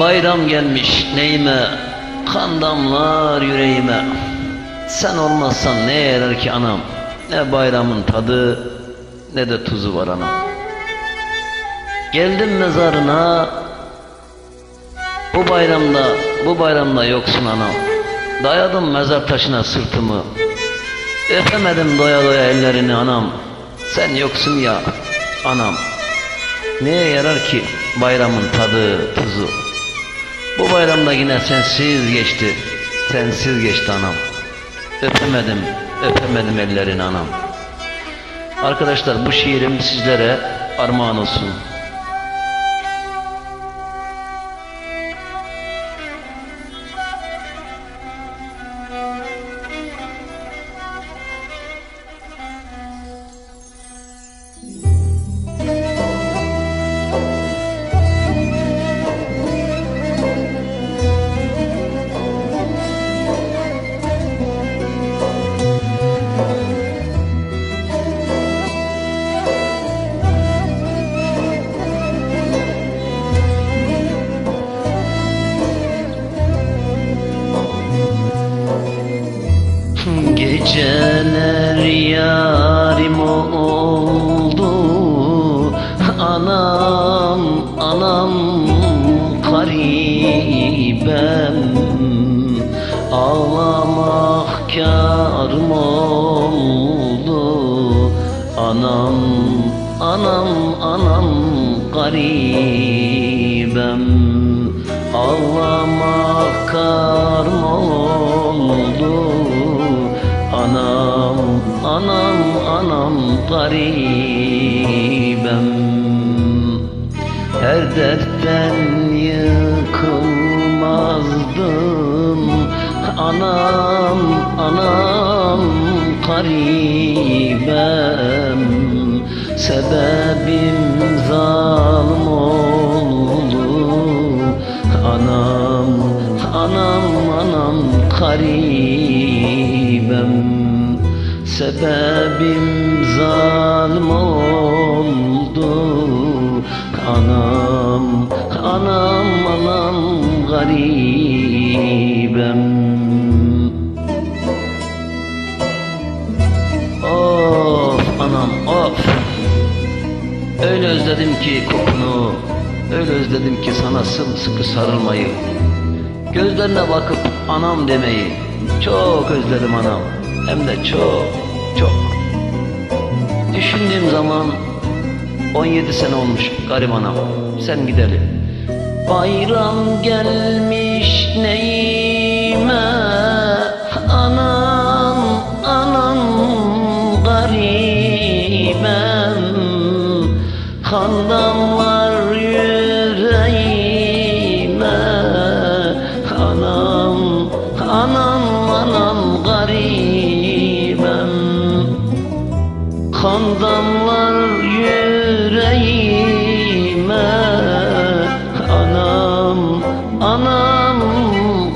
Bayram gelmiş neyime Kan damlar yüreğime. Sen olmazsan ne yarar ki anam? Ne bayramın tadı Ne de tuzu var anam. Geldim mezarına. Bu bayramda Bu bayramda yoksun anam. Dayadım mezar taşına sırtımı. Öpemedim doya doya ellerini anam. Sen yoksun ya anam. Neye yarar ki bayramın tadı tuzu Bu bayramda yine sensiz geçti Sensiz geçti anam. Öpemedim öpemedim ellerini anam. Arkadaşlar bu şiirim sizlere armağan olsun garibem Ağlamak kârım oldu. Anam, anam, anam garibem. Ağlamak kârım oldu. Anam, anam, anam garibem. Her dertten Anam, anam garibem. Sebebim zalim oldu. Anam, anam, anam garibem. Sebebim zalim oldu. Anam, anam, anam garibem of Öyle özledim ki kokunu Öyle özledim ki sana sımsıkı sarılmayı. Gözlerine bakıp anam demeyi Çok özledim anam. Hem de çok çok. Düşündüğüm zaman 17 sene olmuş garip anam. Sen gidelim. Bayram gelmiş neyime Kan damlar yüreğime. Anam anam anam garibem. Kan damlar yüreğime. Anam, anam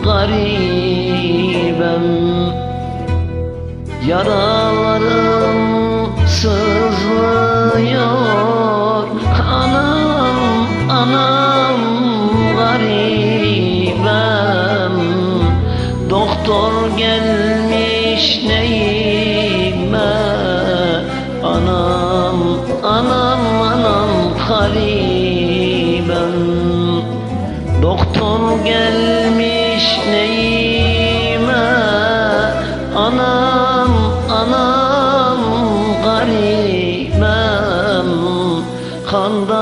garibem. Yaralarım sızlıyor anam garibem Doktor gelmiş neyime? Anam, anam, anam garibem Doktor gelmiş neyime? Anam, anam garibem Kan damlar yüreğime